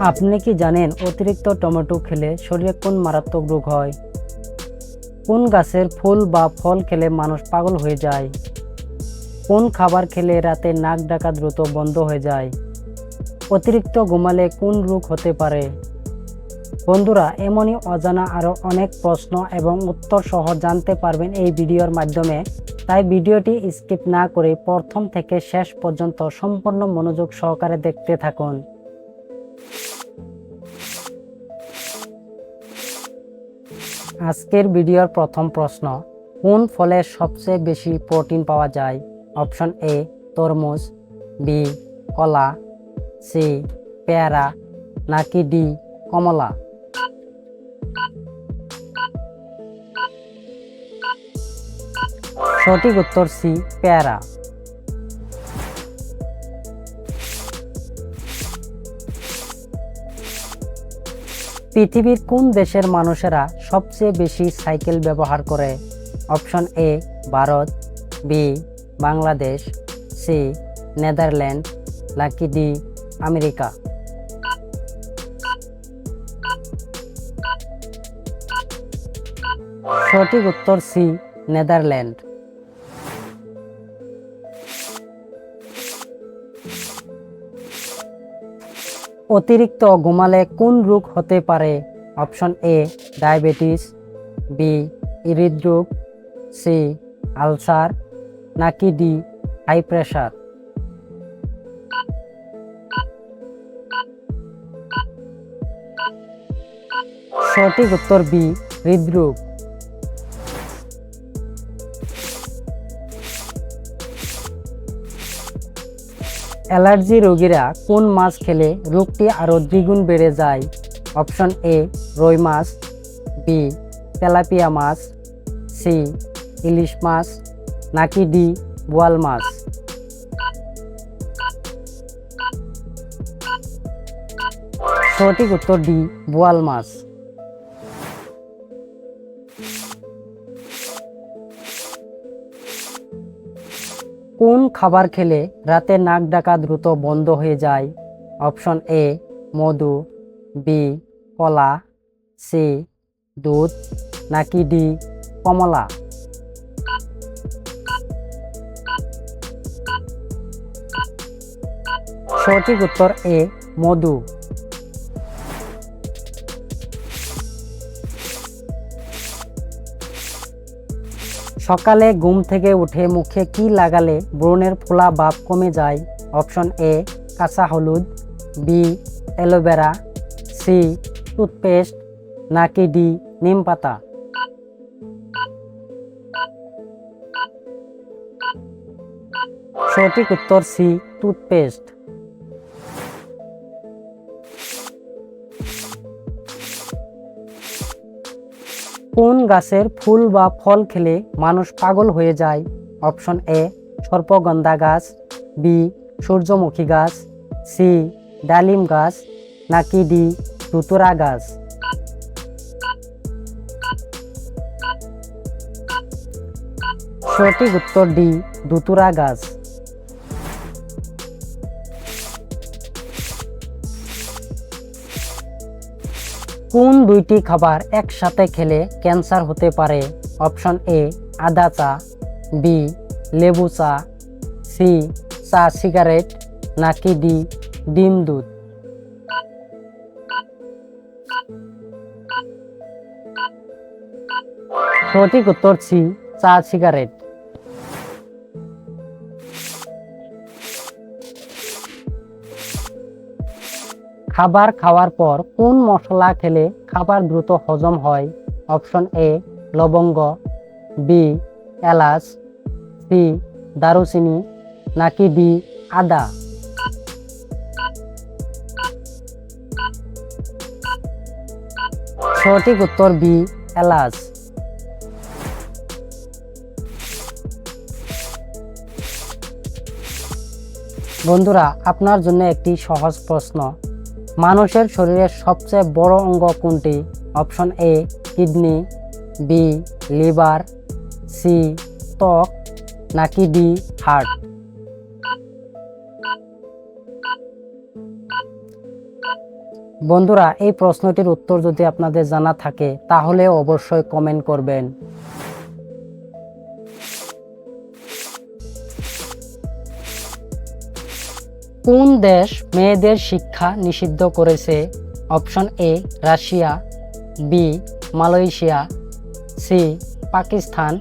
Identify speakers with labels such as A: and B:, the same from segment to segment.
A: আপনি কি জানেন অতিরিক্ত টমেটো খেলে শরীরে কোন মারাত্মক রোগ হয়? কোন গাছের ফুল বা ফল খেলে মানুষ পাগল হয়ে যায়? কোন খাবার খেলে রাতে নাক ডাকা দ্রুত বন্ধ হয়ে যায়? অতিরিক্ত ঘুমালে কোন রোগ হতে পারে? বন্ধুরা, এমনই অজানা আরও অনেক প্রশ্ন এবং উত্তর সহ জানতে পারবেন এই ভিডিওর মাধ্যমে। তাই ভিডিওটি স্কিপ না করে প্রথম থেকে শেষ পর্যন্ত সম্পূর্ণ মনোযোগ সহকারে দেখতে থাকুন। আজকের ভিডিওর প্রথম প্রশ্ন, কোন ফলে সবচেয়ে বেশি প্রোটিন পাওয়া যায়? অপশন এ, তরমুজ, বি, কলা, সি, পেয়ারা, নাকি ডি, কমলা? সঠিক উত্তর সি, পেয়ারা। পৃথিবীর কোন দেশের মানুষেরা সবচেয়ে বেশি সাইকেল ব্যবহার করে? Option A, Bharat, B, Bangladesh, C, Netherland, নাকি ডি, আমেরিকা? সঠিক উত্তর সি, নেদারল্যান্ড। অতিরিক্ত ঘুমালে কোন রোগ হতে পারে? অপশন এ, ডায়াবেটিস, বি, হৃদরোগ, সি, আলসার, নাকি ডি, হাই প্রেশার সঠিক উত্তর বি, হৃদরোগ। অ্যালার্জি রোগীরা কোন মাছ খেলে রোগটি আরও দ্বিগুণ বেড়ে যায়? অপশন এ, রই মাছ, বি, তেলাপিয়া মাছ, সি, ইলিশ মাছ, নাকি ডি, বোয়াল মাছ? সঠিক উত্তর ডি, বোয়াল মাছ। কোন খাবার খেলে রাতে নাক ডাকা দ্রুত বন্ধ হয়ে যায়? অপশন এ, মধু, বি, কলা, সি, দুধ, নাকি ডি, কমলা? সঠিক উত্তর এ, মধু। সকালে ঘুম থেকে উঠে মুখে কি লাগালে ব্রণের ফোলা ভাব কমে যায়? অপশন এ, কাঁচা হলুদ, B, aloe vera, C, toothpaste, নাকি ডি, নিম পাতা? সঠিক উত্তর সি, টুথপেস্ট। কোন গাছের ফুল বা ফল খেলে মানুষ পাগল হয়ে যায়? অপশন এ, সর্পগন্ধা গাছ, বি, সূর্যমুখী গাছ, সি, ডালিম গাছ, নাকি ডি তুতুরা গাছ? সঠিক উত্তর ডি দুতুরা গাছ। কোন দুইটি খাবার একসাথে খেলে ক্যান্সার হতে পারে? অপশন এ, আদা চা, বি, লেবু চা, সি, চা সিগারেট, নাকি ডি, ডিম দুধ? সঠিক উত্তর সি, চা সিগারেট। খাবার খাওয়ার পর কোন মশলা খেলে খাবার দ্রুত হজম হয়? অপশন এ, লবঙ্গ, বি, এলাচ, সি, দারুচিনি, নাকি ডি, আদা? সঠিক উত্তর বি, এলাচ। বন্ধুরা, আপনার জন্য একটি সহজ প্রশ্ন। মানুষের শরীরের সবচেয়ে বড় অঙ্গ কোনটি? Option A, kidney, B, liver, C, ত্বক, নাকি ডি, হার্ট? বন্ধুরা, এই প্রশ্নটির উত্তর যদি আপনাদের জানা থাকে, তাহলে অবশ্যই কমেন্ট করবেন। কোন দেশ মেয়েদের শিক্ষা নিষিদ্ধ করেছে? Option A, Russia, B, Malaysia, C, Pakistan,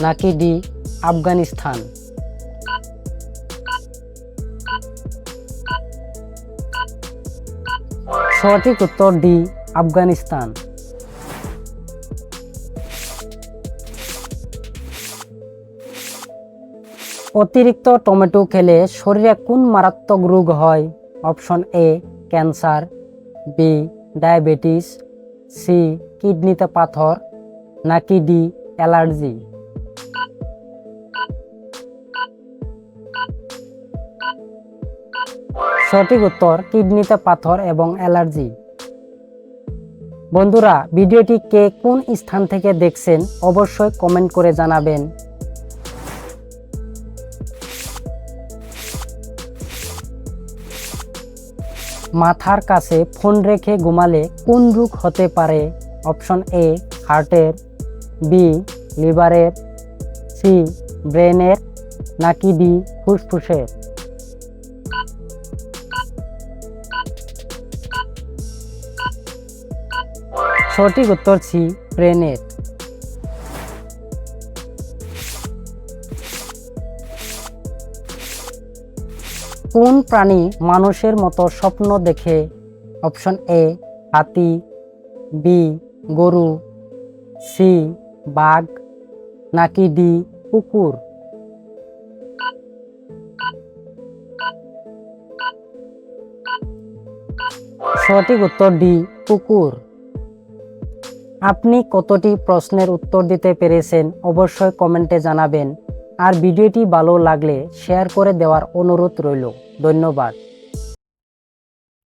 A: নাকি ডি, আফগানিস্তান? সঠিক উত্তর ডি, আফগানিস্তান। অতিরিক্ত টমেটো খেলে শরীরে কোন মারাত্মক রোগ হয়? Option A, cancer, B, diabetes, C, কিডনিতে পাথর, নাকি ডি, অ্যালার্জি? সঠিক উত্তর, কিডনিতে পাথর এবং অ্যালার্জি। বন্ধুরা, ভিডিওটি কে কোন স্থান থেকে দেখছেন অবশ্যই কমেন্ট করে জানাবেন। মাথার কাছে ফোন রেখে ঘুমালে কোন রোগ হতে পারে? অপশন এ, হার্টের, বি, লিভারের, সি, ব্রেনের, নাকি ডি, ফুসফুসের? সঠিক উত্তর সি, ব্রেনের। কোন প্রাণী মানুষের মতো স্বপ্ন দেখে? অপশন এ, হাতি, বি, গরু, সি, বাঘ, নাকি ডি, কুকুর? সঠিক উত্তর ডি, কুকুর। আপনি কতটি প্রশ্নের উত্তর দিতে পেরেছেন অবশ্যই কমেন্টে জানাবেন। আর ভিডিওটি ভালো লাগলে শেয়ার করে দেওয়ার অনুরোধ রইল। ধন্যবাদ।